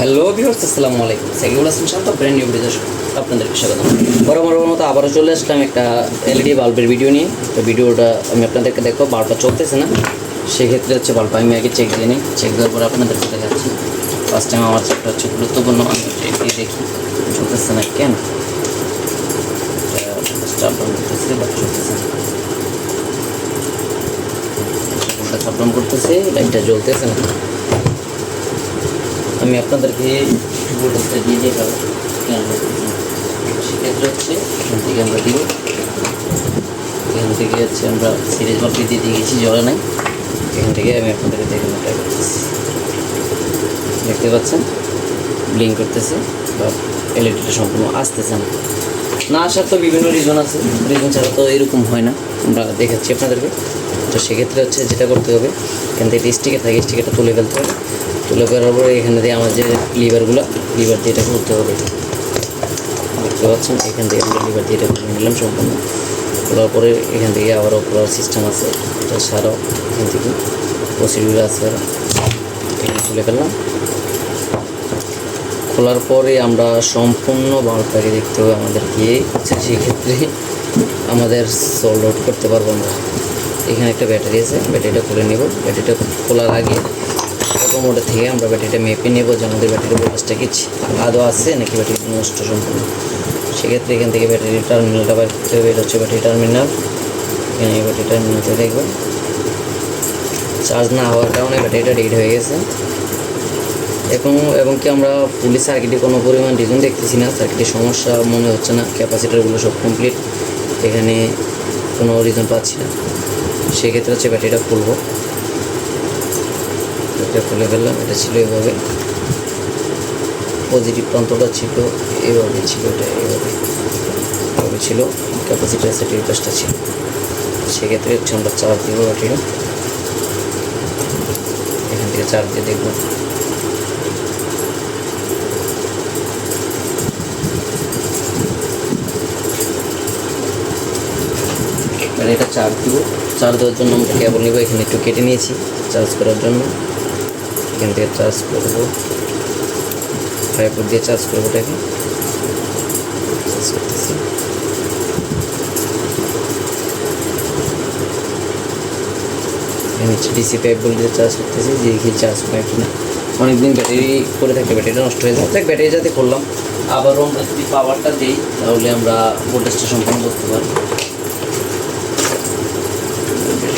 Hello viewers আসসালামু আলাইকুম। Sakibul Hasan Shanto brand new video আপনাদেরকে স্বাগত বড় বড় মতো আবারও চলে আসলাম একটা এলইডি বাল্বের ভিডিও নিয়ে। তো ভিডিওটা আমি আপনাদেরকে দেখো বাল্বটা চলতেছে না। সেক্ষেত্রে হচ্ছে বাল্বটা আমি আগে চেক দিয়ে নিই। চেক দেওয়ার পরে আপনাদেরকে দেখাচ্ছি। ফার্স্ট টাইম আমার চেকটা হচ্ছে গুরুত্বপূর্ণ। আমি চেক দিয়ে দেখি, চলতেছে না কেন? করতেছে লাইটটা জ্বলতেছে না। আমি আপনাদেরকে ভোল্টেজটা দিয়ে দিয়ে পাবো সেক্ষেত্রে হচ্ছে এখান থেকে আমরা দিব এখান থেকে হচ্ছে আমরা সিরিজ বাল্ব দিয়ে দিয়ে গেছি জলে নাই। এখান থেকে আমি আপনাদেরকে দেখানো ট্রাই দেখতে পাচ্ছেন? ব্লিং করতেছে বা এলইডিটা সম্পূর্ণ আসতেছে না। না আসার তো বিভিন্ন রিজন আছে। রিজন ছাড়া তো এরকম হয় না। আমরা দেখাচ্ছি আপনাদেরকে। তো সেক্ষেত্রে হচ্ছে যেটা করতে হবে, এখান থেকে স্টিকার থাকে স্টিকারটা তুলে ফেলতে হবে। তুলে করার পরে এখানে দিয়ে আমার যে লিভারগুলো লিভার দিয়ে এটা করতে হবে। দেখতে পাচ্ছেন, এখান থেকে আমরা লিভার দিয়ে এটা নিলাম সম্পূর্ণ। খোলার পরে এখান থেকে আবারও খোলার সিস্টেম আছে, এটা সারাও এখান থেকে প্রসিডিউর আছে এখানে খুলে ফেললাম। খোলার পরে আমরা সম্পূর্ণ বাল্বটাকে দেখতে হবে আমাদেরকে আচ্ছা সেক্ষেত্রে আমাদের সোল্ড আউট করতে পারব আমরা। এখানে একটা ব্যাটারি আছে, ব্যাটারিটা খুলে নেব। ব্যাটারিটা খোলার আগে মোটর থেকে আমরা ব্যাটারিটা মেপে নেব যে আমাদের ব্যাটারির ভোল্টেজটা কি আদৌ আছে নাকি ব্যাটারি নষ্ট সম্পূর্ণ। সেক্ষেত্রে এখান থেকে ব্যাটারি টার্মিনালটা বার করতে হবে, এটা হচ্ছে ব্যাটারি টার্মিনাল এখানে ব্যাটারি টার্মিনালটা দেখবেন চার্জ না হওয়ার কারণে ব্যাটারিটা ডেড হয়ে গেছে। এবং এবং কি আমরা পুলিশ সার্কিটে কোনো পরিমাণ রিজন দেখতেছি না। সার্কিটের সমস্যা মনে হচ্ছে না ক্যাপাসিটারগুলো সব কমপ্লিট এখানে কোনো রিজন পাচ্ছি না। সেক্ষেত্রে হচ্ছে ব্যাটারিটা খুলবো। এটা খুলে ফেললাম, এটা ছিল এভাবে। পজিটিভ প্রান্তটা ছিল, এভাবে ছিল, এটা এভাবে। এভাবে ছিল ক্যাপাসিটার সেটির পাশটা ছিল। সেক্ষেত্রে হচ্ছে আমরা চার্জ দিব ব্যাটারিটা এখান থেকে চার্জ দিয়ে দেখব। এটা চার্জ দিব। চার্জ দেওয়ার জন্য আমরা কেবল নিব, এখানে একটু কেটে নিয়েছি, চার্জ করার জন্য। এখান থেকে চার্জ করব। ফাইবার দিয়ে চার্জ করব এটাকে। চার্জ করতেছি হচ্ছে ডিসি পাইপ বলে দিয়ে চার্জ করতেছি, যে দেখি চার্জ পাই কিনা অনেকদিন ব্যাটারি করে থাকে, ব্যাটারিটা নষ্ট হয়ে যায়। ব্যাটারি যাতে করলাম আবারও আমরা যদি পাওয়ারটা দিই, তাহলে আমরা ভোল্টেজটা সম্পূর্ণ করতে পারব।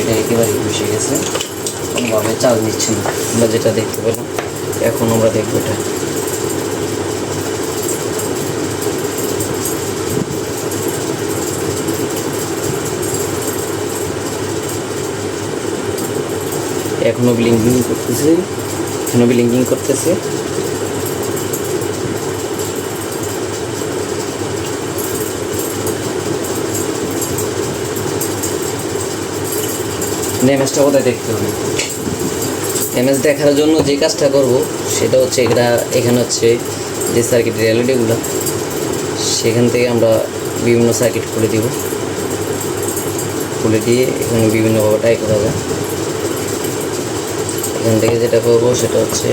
এটা একেবারে বসে গেছে। কোনোভাবে চার্জ নিচ্ছে না। আমরা যেটা দেখতে পেলাম, এখন আমরা দেখব এটা। এখনও ব্লিঙ্কিং করতেছে এখনও ব্লিঙ্কিং করতেছে। ড্যামেজটা কোথায় দেখতে হবে? ড্যামেজ দেখার জন্য যে কাজটা করব, সেটা হচ্ছে এটা এখানে হচ্ছে যে সার্কিট রিয়ালিটিগুলো সেখান থেকে আমরা বিভিন্ন সার্কিট খুলে দিব। খুলে দিয়ে এখানে বিভিন্নভাবে টাই করা যায়। এখান থেকে যেটা করব, সেটা হচ্ছে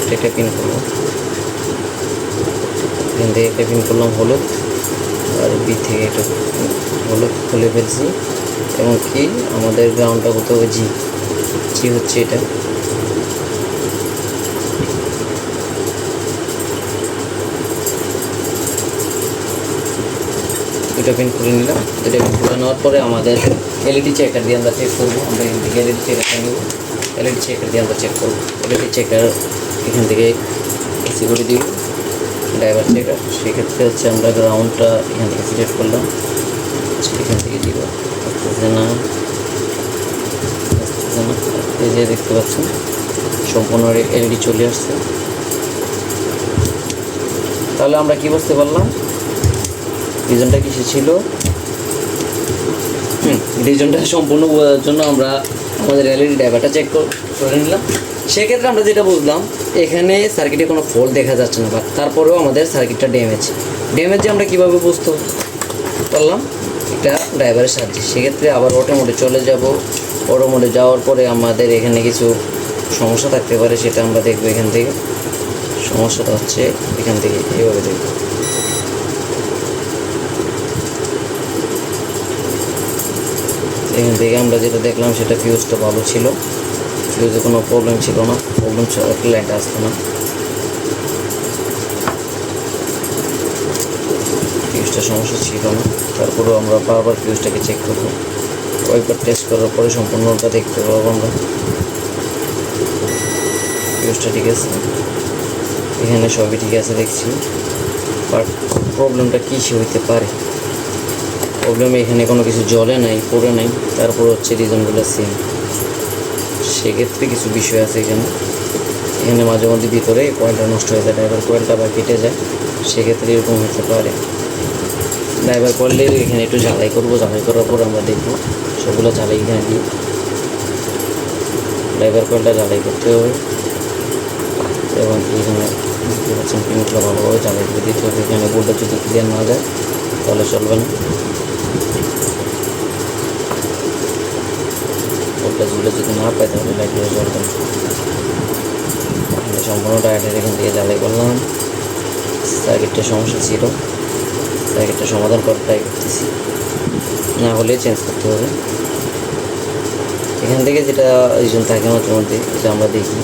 এটা একটা পিন করব। এখান থেকে একটা পিন করলাম হলুদ, আর বি থেকে এটা হলুদ খুলে ফেলছি। এবং কি? আমাদের গ্রাউন্ডটা হতে হবে জি জি হচ্ছে এটা। দুটো পিন খুলে নিলাম। দুটো পিন খুলে নেওয়ার পরে আমাদের এলইডি চেকার দিয়ে আমরা চেক করব। আমরা এখান থেকে এলইডি চেকারটা নেব। এলইডি চেকার দিয়ে আমরা চেক করব। এলইডি চেকার এখান থেকে এসি করে দিব। ড্রাইভার চেকার সেক্ষেত্রে হচ্ছে আমরা গ্রাউন্ডটা এখান থেকে সিলেক্ট করলাম। এখান থেকে দিব। না যে দেখতে পাচ্ছেন, সম্পূর্ণ এলইডি চলে আসছে। তাহলে আমরা কি বুঝতে পারলাম? রিজনটা কিসে ছিল? রিজনটা সম্পূর্ণ বোঝার জন্য আমরা আমাদের এলইডি ড্রাইভারটা চেক করে নিলাম। সেক্ষেত্রে আমরা যেটা বুঝলাম, এখানে সার্কিটে কোনো ফল্ট দেখা যাচ্ছে না বা তারপরেও আমাদের সার্কিটটা ড্যামেজ ড্যামেজ আমরা কীভাবে বুঝতে পারলাম? এটা ড্রাইভারের সাহায্যে। সেক্ষেত্রে আবার অটো চলে যাব। অটো মোডে যাওয়ার পরে আমাদের এখানে কিছু সমস্যা থাকতে পারে, সেটা আমরা দেখব এখান থেকে। সমস্যাটা হচ্ছে এখান থেকে, এইভাবে দেখব। এখান থেকে আমরা যেটা দেখলাম, সেটা ফিউজটা ভালো ছিল। ফিউজে কোনো প্রবলেম ছিল না। প্রবলেম লাইনটা আসতো না। ফিউজটা সমস্যা ছিল না। তারপরেও আমরা বারবার ফিউজটাকে চেক করব। কয়েকবার টেস্ট করার পরে সম্পূর্ণটা দেখতে পাবো আমরা। ফিউজটা ঠিক আছে? এখানে সবই ঠিক আছে দেখছি। বাট প্রবলেমটা কী সে হইতে পারে? প্রবলেম এখানে কোনো কিছু জলে নাই, পড়ে নাই, তারপর হচ্ছে রিজনগুলো সেম সেক্ষেত্রে কিছু বিষয় আছে এখানে। এখানে মাঝে মধ্যে ভিতরে কয়েলটা নষ্ট হয়ে যায় ড্রাইভার কয়েলটা বা কেটে যায়। সেক্ষেত্রে এরকম হতে পারে। ড্রাইভার করলে এখানে একটু ঝালাই করব, ঝালাই করার পর আমরা দেখব। সবগুলো ঝালাই এখানে দিই ড্রাইভার কয়েলটা ঝালাই করতে হবে। এবং এখানে দেখতে পাচ্ছেন পিনগুলো ভালোভাবে ঝালাই করে দিতে হবে। এখানে বোর্ডটা যদি ক্লিয়ার না যায়, তাহলে চলবে না। বোর্ডটা যদি না পায়, তাহলে লাগিয়ে চলবে না। সম্পূর্ণ টায়ারের এখান থেকে ঝালাই করলাম। সার্কিটটা সমস্যা ছিল। সার্কিটটা সমাধান করার ট্রাই করতেছি। না হলে চেঞ্জ করতে হবে। এখান থেকে যেটা রিজন থাকে মাঝে মধ্যে, এটা আমরা দেখি।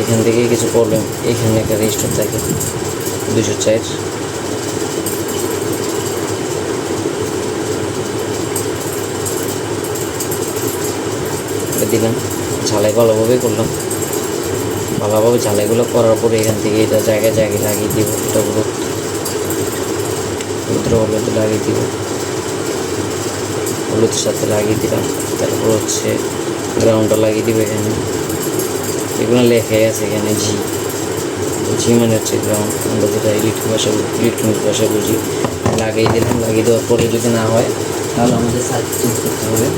এখান থেকে কিছু প্রবলেম এখানে একটা রেজিস্টার থাকে। দুশো চার। দিলাম ঝালাই ভালোভাবে করলাম। ভালোভাবে ঝালাইগুলো করার পরে এখান থেকে এটা জায়গায় জায়গায় লাগিয়ে দিব এটা হলুদের হলুদ লাগিয়ে দিব হলুদের সাথে লাগিয়ে দিলাম। তারপর হচ্ছে গ্রাউন্ডটা লাগিয়ে দিব এখানে। এগুলো লেখাই আছে এখানে জি জি মানে হচ্ছে গ্রাউন্ড আমরা যেটা ইলেকট্রিক ভাষা ইলেকট্রনিক ভাষা বুঝি। লাগিয়ে দিলাম, লাগিয়ে দেওয়ার পরে যদি না হয়, তাহলে আমাদের সার্চ করতে হবে।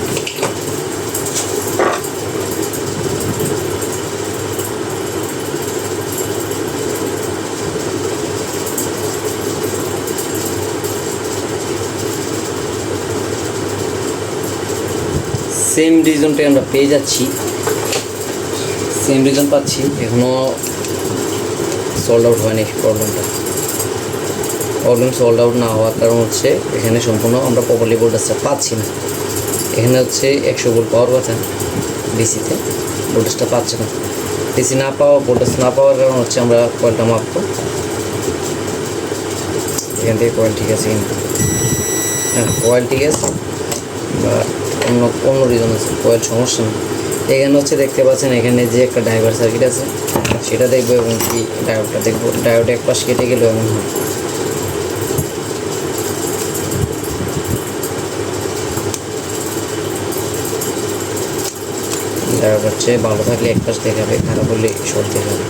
সেম রিজনটাই আমরা পেয়ে যাচ্ছি। সেম রিজন পাচ্ছি এখনও সল্ড আউট হয়নি প্রবলেমটা প্রবলেম সল্ড আউট না হওয়ার কারণ হচ্ছে, এখানে সম্পূর্ণ আমরা প্রপারলি ভোল্টেজটা পাচ্ছি না। এখানে হচ্ছে একশো ভোল্ট পাওয়ার কথা ডিসিতে ভোল্টেজটা পাচ্ছে না। ডিসি না পাওয়া ভোল্টেজ না পাওয়ার কারণ হচ্ছে আমরা কয়েলটা মাপবো এখান থেকে কয়েল ঠিক আছে কিন্তু হ্যাঁ কয়েল ঠিক আছে, বা অন্য অন্য রিজন আছে কয়েল সমস্যা নেই। এখানে হচ্ছে দেখতে পাচ্ছেন, এখানে যে একটা ড্রাইভার সার্কিট আছে, সেটা দেখব এবং কি ডায়োডটা দেখব। ডায়োড এক পাশ কেটে গেলেও এমন হয় হচ্ছে ভালো থাকলে এক পাশ দেখাবে, খারাপ হলে শর্ট দেখাবে।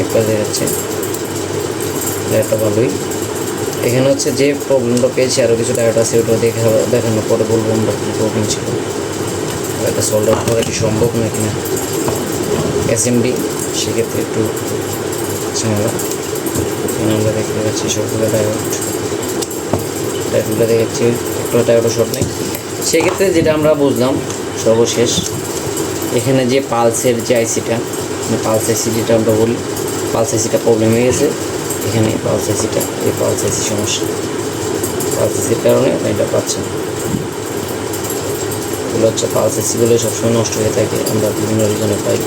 এক পাশ দেখাচ্ছে। ভালোই এখানে হচ্ছে যে প্রবলেমটা পেয়েছি আরও কিছু ডায়োড আছে, ওটা দেখা দেখানোর পরে বলব আমরা কী প্রবলেম ছিল। এটা সলভ আউট করা কি সম্ভব নাকি না? এসএমডি সেক্ষেত্রে একটু ঝামেলা। এখানে আমরা দেখতে পাচ্ছি সবগুলো ডায়োড ডায়োডগুলো দেখাচ্ছি, একটা ডায়োডও শর্ট নেই। সেক্ষেত্রে যেটা আমরা বুঝলাম, সর্বশেষ, এখানে যে পালসের যে আইসিটা পালস আইসি যেটা আমরা বলি পালস আইসিটা প্রবলেম হয়ে গেছে। এখানে পালস আইসিটা এই পালস আইসি সমস্যা পালস আইসির কারণে এটা পাচ্ছে না এগুলো হচ্ছে পালস আইসিগুলো সবসময় নষ্ট হয়ে থাকে, আমরা বিভিন্ন রিজনে পাই।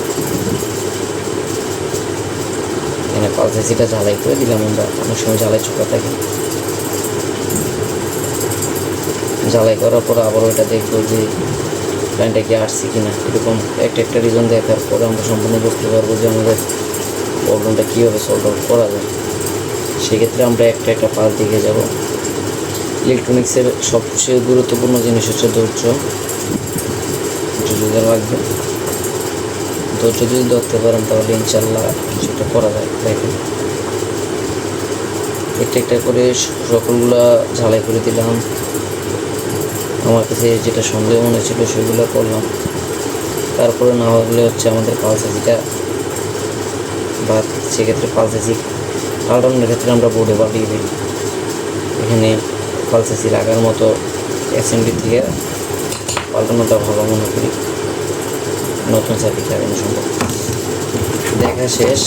এখানে পালস আইসিটা জ্বালাই করে দিলাম আমরা, অনেক সময় জ্বালাই চোখা থাকে। জ্বালাই করার পর আবার ওইটা দেখব যে লাইনটা কি আসছে কি না এরকম একটা একটা রিজন দেখার পরে আমরা সম্পূর্ণ বুঝতে পারব যে আমাদের প্রবলেমটা কীভাবে সলভ করা যায়। সেক্ষেত্রে আমরা একটা একটা পাল দিকে যাব। ইলেকট্রনিক্সের সবচেয়ে গুরুত্বপূর্ণ জিনিস হচ্ছে ধৈর্য। ধৈর্য লাগবে ধৈর্য যদি ধরতে পারেন তাহলে ইনশাল্লাহ কিছুটা করা যায়। দেখেন, একটা একটা করে সকলগুলা ঝালাই করে দিলাম। আমার কাছে যেটা সন্দেহ মনে ছিল সেগুলো করলাম। তারপরে না হলে হচ্ছে আমাদের পালসাসিটা বা সেক্ষেত্রে পালসাসি পাল্টানোর ক্ষেত্রে আমরা বোর্ডে পাঠিয়ে দিই এখানে পালসাসি লাগার মতো অ্যাসেম্বলি থেকে পাল্টানোটা ভালো মনে করি। নতুন সার্কিট লাগানো সম্ভব। দেখা শেষ।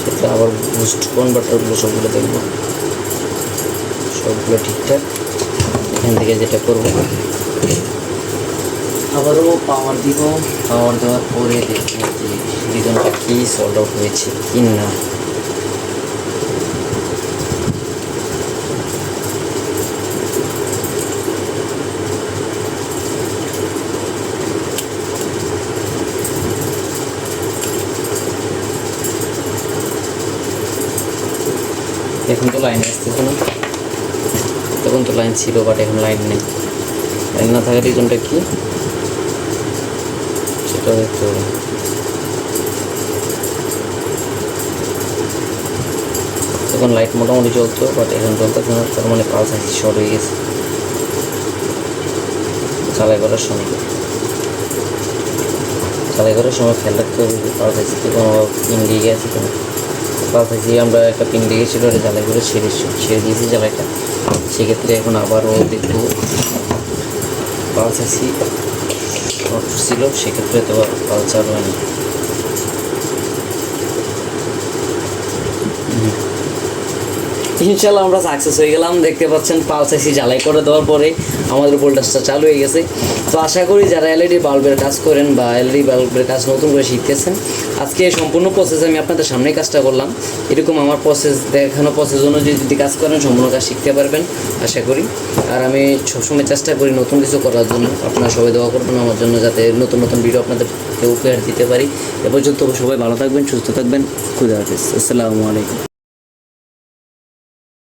সেটা আবার বুস্ট কনভার্টারগুলো সবগুলো দেখব। সবগুলো ঠিকঠাক। এখান থেকে যেটা করব। আবারও পাওয়ার দিব। পাওয়ার দেওয়ার পরে দেখব যে সিলিকনটা কি সল্ড আউট হয়েছে কি না এখন তো লাইন আসতেছে না তখন তো লাইন ছিল বাট এখন লাইন নেই। লাইন না থাকার রিজনটা কি? সেটা দেখতে তখন লাইট মোটামুটি চলতো বাট এখন চলতেছে না তার মানে পালস আছে শর্ট হয়ে গেছে। চালাই করার সময়। চালাই করার সময় খেয়াল রাখতে হবে পালস আছে কোনো দিয়ে গেছে কিনা। পালস থেকে আমরা একটা পিন লেগেছিলো ওটা জ্বালাই করে ছেড়ে ছেড়ে দিয়েছি জ্বালাইটা। সেক্ষেত্রে এখন আবারও দেখব পালস শর্ট ছিল, সেক্ষেত্রে তো পালসার হয়নি ইনশাল্লাহ আমরা সাকসেস হয়ে গেলাম। দেখতে পাচ্ছেন, পালস আইসি জ্বালাই করে দেওয়ার পরে আমাদের ভোল্টেজটা চালু হয়ে গেছে। তো আশা করি যারা এলইডি বাল্বের কাজ করেন বা এলইডি বাল্বের কাজ নতুন করে শিখতেছেন, আজকে সম্পূর্ণ প্রসেস আমি আপনাদের সামনে কাজটা করলাম। এরকম আমার প্রসেস দেখানো প্রসেস অনুযায়ী যদি কাজ করেন, সম্পূর্ণ কাজ শিখতে পারবেন, আশা করি। আর আমি সবসময় চেষ্টা করি নতুন কিছু করার জন্য। আপনারা সবাই দোয়া করবেন আমার জন্য যাতে নতুন নতুন ভিডিও আপনাদেরকে উপহার দিতে পারি। এ পর্যন্ত সবাই ভালো থাকবেন, সুস্থ থাকবেন। খুদা হাফিজ। আসসালামু আলাইকুম।